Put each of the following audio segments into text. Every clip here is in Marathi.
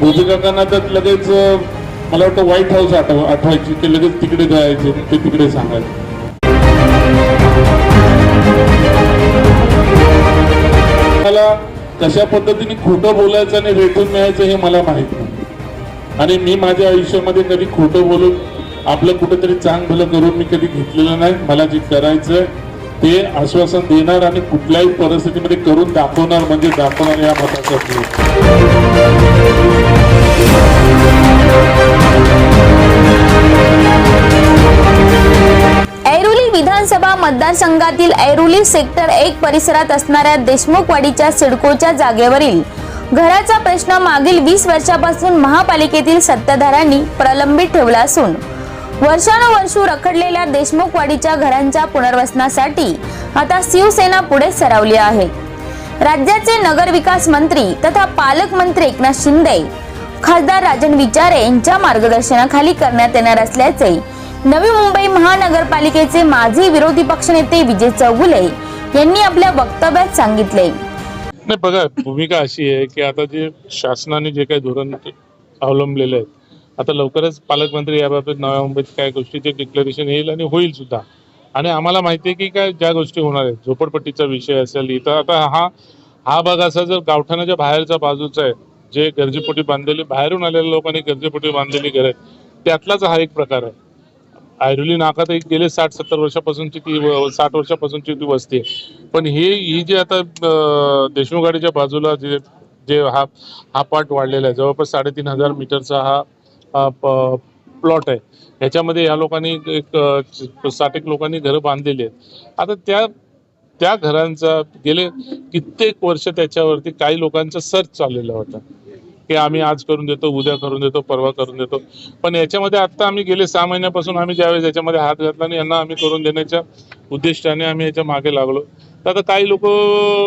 भूमिकाकांना तर लगेच मला वाटतं व्हाईट हाऊस आठव आठवायची ते लगेच तिकडे जायचे ते तिकडे सांगायचे. मला कशा पद्धतीने खोटं बोलायचं आणि रेटून मिळायचं हे मला माहीत नाही. आणि मी माझ्या आयुष्यामध्ये कधी खोटं बोलून आपलं कुठेतरी चांग भलं करून मी कधी घेतलेलं नाही. मला जे करायचंय ते आश्वासन देणार आणि कुठल्याही परिस्थितीमध्ये करून दाखवणार म्हणजे दाखवणार या मताचा विधानसभा मतदारसंघातील ऐरोली सेक्टर एक परिसरात असणाऱ्या देशमुखवाडीच्या सिडकोच्या जागेवरील घराचा प्रश्न मागील वीस वर्षापासून महापालिकेतील सत्ताधाऱ्यांनी प्रलंबित ठेवला असून वर्षानुवर्षू रखडलेल्या देशमुखवाडीच्या घरांच्या पुनर्वसनासाठी आता शिवसेना पुढे सरावली आहे. राज्याचे नगरविकास मंत्री तथा पालकमंत्री एकनाथ शिंदे खासदार राजन विचारे यांच्या मार्गदर्शनाखाली करण्यात येणार असल्याचे नवी मुंबई महानगरपालिकेचे माजी विरोधी पक्षनेते विजय चौगुले यांनी आपल्या वक्तव्यात सांगितले. नाही बघा भूमिका अशी आहे की आता जे शासनाने जे काही धोरण अवलंबलेले आहेत आता लवकरच पालकमंत्री याबाबत नव्या मुंबईत काय गोष्टीचे डिक्लेरेशन येईल आणि होईल सुद्धा. आणि आम्हाला माहिती आहे की काय ज्या गोष्टी होणार आहेत झोपडपट्टीचा विषय असेल इथं आता हा हा भाग असा जर गावठाणाच्या बाहेरच्या बाजूचा आहे जे गरजेपोटी बांधलेली बाहेरून आलेल्या लोकांनी गरजेपोटी बांधलेली घर आहेत त्यातलाच हा एक प्रकार आहे. ऐरोली नाका एक गेले साठ सत्तर वर्षापासूनची ती साठ वर्षापासूनची ती वस्ती आहे. पण हे ही जी आता देशमुख देशमुखवाडीच्या बाजूला जे जे हा हा पार्ट वाढलेला आहे जवळपास साडेतीन हजार मीटरचा हा प्लॉट आहे. ह्याच्यामध्ये या लोकांनी एक साठ एक लोकांनी घरं बांधलेली आहेत. आता त्या त्या घरांचा गेले कित्येक वर्ष त्याच्यावरती काही लोकांचा सर्च चाललेला होता. की आम्ही आज करून देतो उद्या करून देतो परवा करून देतो. पण याच्यामध्ये आता आम्ही गेले सहा महिन्यापासून आम्ही ज्यावेळेस याच्यामध्ये हात घातला आणि यांना आम्ही करून देण्याच्या उद्दिष्टाने आम्ही याच्या मागे लागलो. तर आता काही लोक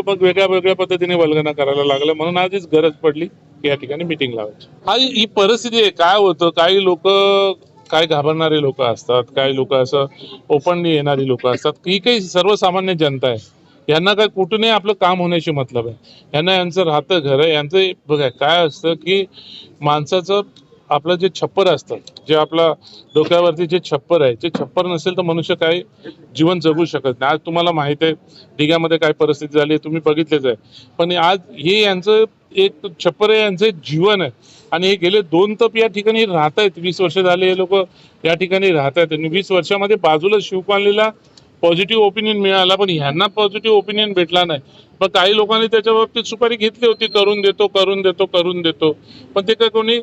मग वेगळ्या वेगळ्या पद्धतीने वल्गना करायला लागलं. म्हणून आजच गरज पडली की या ठिकाणी मिटिंग लावायची. हा ही ही परिस्थिती आहे. काय होतं? काही लोक काय घाबरणारे लोक असतात. काही लोक असं ओपनली येणारी लोक असतात. ही काही सर्वसामान्य जनता आहे. यांना काय कुठूनही आपलं काम होण्याशी मतलब आहे. यांना यांचं राहतं घर आहे यांचं बघा काय असतं की माणसाचं आपलं जे छप्पर असतं जे आपला डोक्यावरती जे छप्पर आहे ते छप्पर नसेल तर मनुष्य काही जीवन जगू शकत नाही. आज तुम्हाला माहीत आहे ढिग्यामध्ये काय परिस्थिती झाली आहे तुम्ही बघितलेच आहे. पण आज हे यांचं एक छप्पर आहे यांचं एक जीवन आहे. आणि हे गेले दोन तप या ठिकाणी राहत आहेत वीस वर्ष झाले हे लोक या ठिकाणी राहत आहेत आणि वीस वर्षामध्ये बाजूला शिवपालीला पॉझिटिव्ह ओपिनियन मिळाला पण ह्यांना पॉझिटिव्ह ओपिनियन भेटला नाही. पण काही लोकांनी त्याच्या बाबतीत सुपारी घेतली होती करून देतो करून देतो करून देतो. पण ते काय कोणी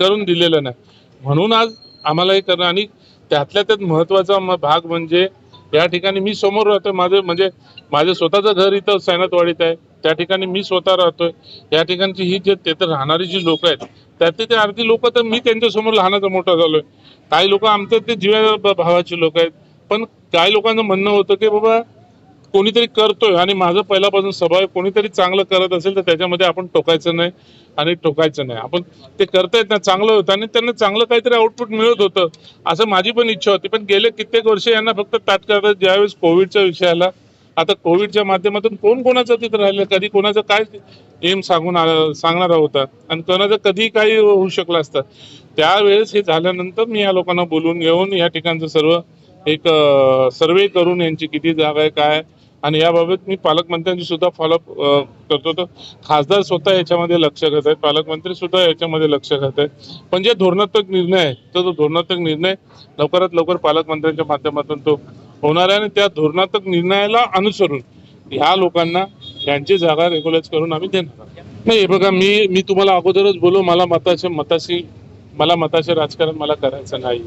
करून दिलेलं नाही. म्हणून आज आम्हाला हे करणं आणि त्यातल्या त्यात महत्त्वाचा भाग म्हणजे या ठिकाणी मी समोर राहतोय. माझं म्हणजे माझं स्वतःचं घर इथं सैनातवाडीत आहे. त्या ठिकाणी मी स्वतः राहतोय. या ठिकाणची ही जे तिथं राहणारी जी लोक आहेत त्यातले ते अर्धी लोक तर मी त्यांच्यासमोर लहानाचा मोठा झालोय. काही लोक आमच्या ते जीव्या भावाची लोक आहेत. पण काही लोकांचं म्हणणं होतं की बाबा कोणीतरी करतोय आणि माझं पहिल्यापासून स्वभाव कोणीतरी चांगलं करत असेल तर त्याच्यामध्ये आपण टोकायचं नाही आणि टोकायचं नाही. आपण ते करतायत ना चांगलं होतं आणि त्यांना चांगलं काहीतरी आउटपुट मिळत होतं असं माझी पण इच्छा होती. पण गेले कित्येक वर्ष यांना फक्त तात्काळ ज्यावेळेस कोविडचा विषय आला आता कोविडच्या माध्यमातून कोण कोणाचं तिथं राहिलं कधी कोणाचं काय एम सांगून आ- सांगणारा होता आणि कोणाचं कधी काही होऊ शकलं असतं. त्यावेळेस हे झाल्यानंतर मी या लोकांना बोलून घेऊन या ठिकाणचं सर्व एक सर्वे करून यांची किती जागा आहे काय आणि याबाबत मी पालकमंत्र्यांची सुद्धा फॉलोअप करतो. तर खासदार स्वतः याच्यामध्ये लक्ष घेत आहेत. पालकमंत्री सुद्धा याच्यामध्ये लक्ष घेत आहेत. पण जे धोरणात्मक निर्णय आहे तर तो धोरणात्मक निर्णय लवकरात लवकर पालकमंत्र्यांच्या माध्यमातून तो होणार आहे. आणि त्या धोरणात्मक निर्णयाला अनुसरून ह्या लोकांना यांची जागा रेग्युलाइज करून आम्ही देणार नाही बघा मी मी तुम्हाला अगोदरच बोलू मला मताचे मताशी मला मताचे राजकारण मला करायचं नाही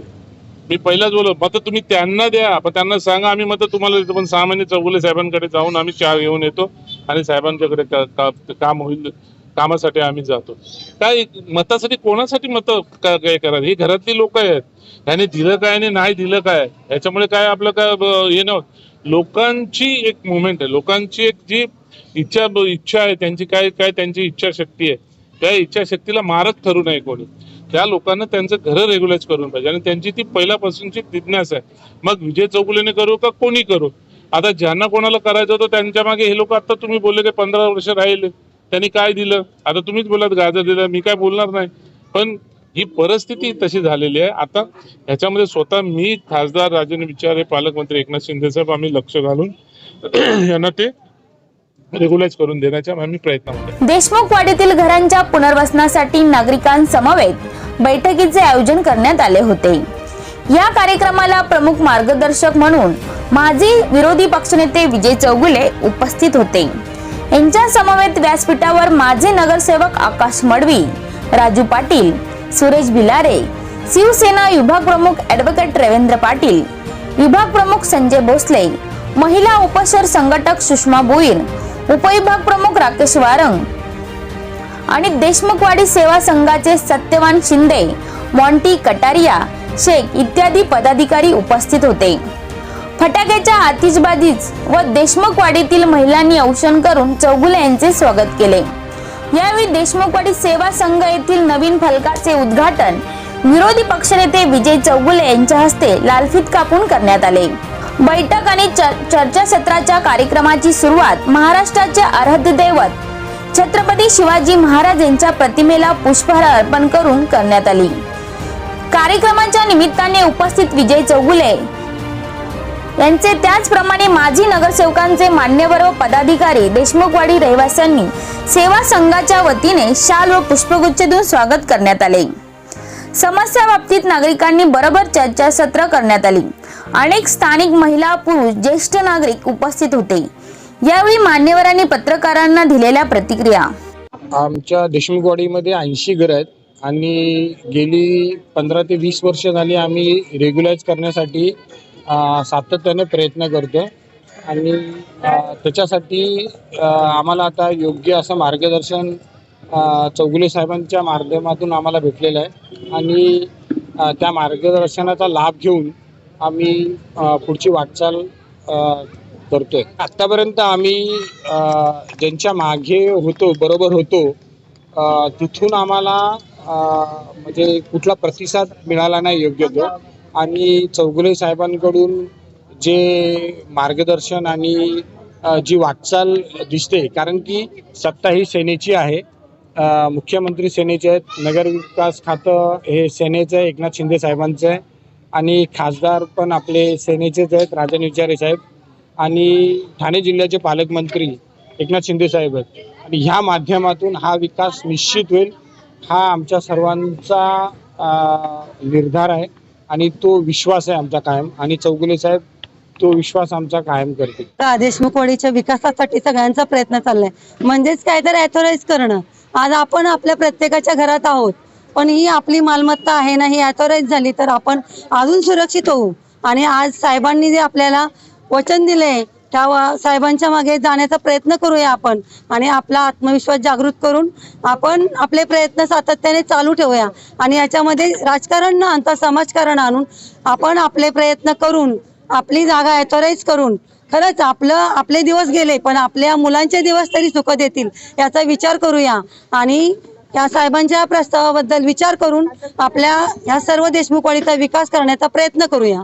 मी पहिलाच बोललो मत तुम्ही त्यांना द्या पण त्यांना सांगा आम्ही मत तुम्हाला देतो पण सहा महिने चौगुले साहेबांकडे जाऊन आम्ही चहा घेऊन येतो आणि साहेबांच्याकडे का- का- काम होईल कामासाठी आम्ही जातो. काय मतासाठी कोणासाठी मत काय करा हे घरातली लोक आहेत. ह्याने दिलं काय आणि नाही दिलं काय? याच्यामुळे काय आपलं काय ब- हे नव्हतं लोकांची एक मुवमेंट आहे. लोकांची एक जी इच्छा इच्छा आहे त्यांची काय काय त्यांची इच्छाशक्ती आहे त्या इच्छाशक्तीला मारक ठरू नये कोणी. त्या लोकांना त्यांचं घरं रेग्युलाइज करून पाहिजे. आणि त्यांची ती पहिल्यापासूनची जिज्ञास आहे. मग विजय चौगुलेने करू का कोणी करू? आता ज्यांना कोणाला करायचं होतं त्यांच्या मागे हे लोक आता तुम्ही बोलले की पंधरा वर्ष राहिले. त्यांनी काय दिलं? आता तुम्हीच बोलात गाजर दिलं. मी काय बोलणार नाही. पण ही परिस्थिती तशी झालेली आहे. आता ह्याच्यामध्ये स्वतः मी खासदार राजेंद्र विचार हे पालकमंत्री एकनाथ शिंदे साहेब आम्ही लक्ष घालून यांना ते रेग्युलाइज करून देण्याच्या आम्ही प्रयत्न देशमुख वाडीतील घरांच्या पुनर्वसनासाठी नागरिकांसमवेत बैठकीचे आयोजन करण्यात आले होते. या कार्यक्रमाला प्रमुख मार्गदर्शक म्हणून माजी विरोधी पक्षनेते विजय चौगुले उपस्थित होते. यांच्या समवेत व्यासपीठावर माजी नगरसेवक आकाश मडवी राजू पाटील सुरेश भिलारे शिवसेना विभाग प्रमुख ऍडव्होकेट रवींद्र पाटील विभाग प्रमुख संजय भोसले महिला उपशर संघटक सुषमा बोईर उपविभाग प्रमुख राकेश वारंग आणि देशमुखवाडी सेवा संघाचे सत्यवान शिंदे मॉन्टी कटारिया शेख इत्यादी पदाधिकारी उपस्थित होते. फटाक्याच्या आतिषबाजीच व देशमुखवाडीतील महिलांनी औषण करून चौगुले यांचे स्वागत केले. यावेळी देशमुखवाडी सेवा संघ येथील नवीन फलकाचे उद्घाटन विरोधी पक्षनेते विजय चौगुले यांच्या हस्ते लालफित कापून करण्यात आले. बैठक आणि चर- चर्चासत्राच्या कार्यक्रमाची सुरुवात महाराष्ट्राचे आराध्य दैवत छत्रपती छत्रपती शिवाजी महाराज यांच्या प्रतिमेला पुष्पहार अर्पण करून करण्यात आली. कार्यक्रमाच्या निमित्ताने उपस्थित विजय चौगुले. यांचे त्याचप्रमाणे माजी नगरसेवकांचे मान्यवर व पदाधिकारी देशमुखवाडी रहिवाशांनी सेवा संघाच्या वतीने शाल व पुष्पगुच्छ देऊन स्वागत करण्यात आले. समस्या बाबतीत नागरिकांनी बरोबर चर्चासत्र करण्यात आली. अनेक स्थानिक महिला पुरुष ज्येष्ठ नागरिक उपस्थित होते. यावेळी मान्यवरांनी पत्रकारांना दिलेल्या प्रतिक्रिया. आमच्या देशमुखवाडीमध्ये ऐंशी घरं आहेत आणि गेली पंधरा ते वीस वर्ष झाली आम्ही रेग्युलाइज करण्यासाठी सातत्याने प्रयत्न करतो आणि त्याच्यासाठी आम्हाला आता योग्य असं मार्गदर्शन चौगुले साहेबांच्या माध्यमातून आम्हाला भेटलेलं आहे. आणि त्या मार्गदर्शनाचा लाभ घेऊन आम्ही पुढची वाटचाल करतोय. आत्तापर्यंत आम्ही ज्यांच्या मागे होतो बरोबर होतो तिथून आम्हाला म्हणजे कुठला प्रतिसाद मिळाला नाही योग्य तो. आणि चौगुले साहेबांकडून जे मार्गदर्शन आणि जी वाटचाल दिसते कारण की सत्ता ही सेनेची आहे. मुख्यमंत्री सेनेचे आहेत नगरविकास खातं हे सेनेचं आहे एकनाथ शिंदे साहेबांचं आहे. आणि खासदार पण आपले सेनेचेच आहेत राजन विचारे साहेब. आणि ठाणे जिल्ह्याचे पालकमंत्री एकनाथ शिंदे साहेब आहेत. आणि ह्या माध्यमातून हा विकास निश्चित होईल हा आमच्या सर्वांचा निर्धार आहे आणि तो विश्वास आहे आमचा कायम. आणि चौगुले साहेब तो विश्वास आमचा कायम करते देशमुख वाडीच्या विकासासाठी सगळ्यांचा प्रयत्न चाललाय. म्हणजेच काय तर ऍथोराईज करणं. आज आपण आपल्या प्रत्येकाच्या घरात आहोत पण ही आपली मालमत्ता आहे ना ही ऍथोराईज झाली तर आपण अजून सुरक्षित होऊ. आणि आज साहेबांनी जे आपल्याला वचन दिले. त्या साहेबांच्या मागे जाण्याचा प्रयत्न करूया आपण आणि आपला आत्मविश्वास जागृत करून आपण आपले प्रयत्न सातत्याने चालू ठेवूया. आणि याच्यामध्ये राजकारण न आणता समाजकारण आणून आपण आपले प्रयत्न करून आपली जागा ॲथोराईज करून खरंच आपलं आपले दिवस गेले पण आपल्या मुलांचे दिवस तरी सुख देतील याचा विचार करूया. आणि या साहेबांच्या प्रस्तावाबद्दल विचार करून आपल्या या सर्व देशमुखवाडीचा विकास करण्याचा प्रयत्न करूया.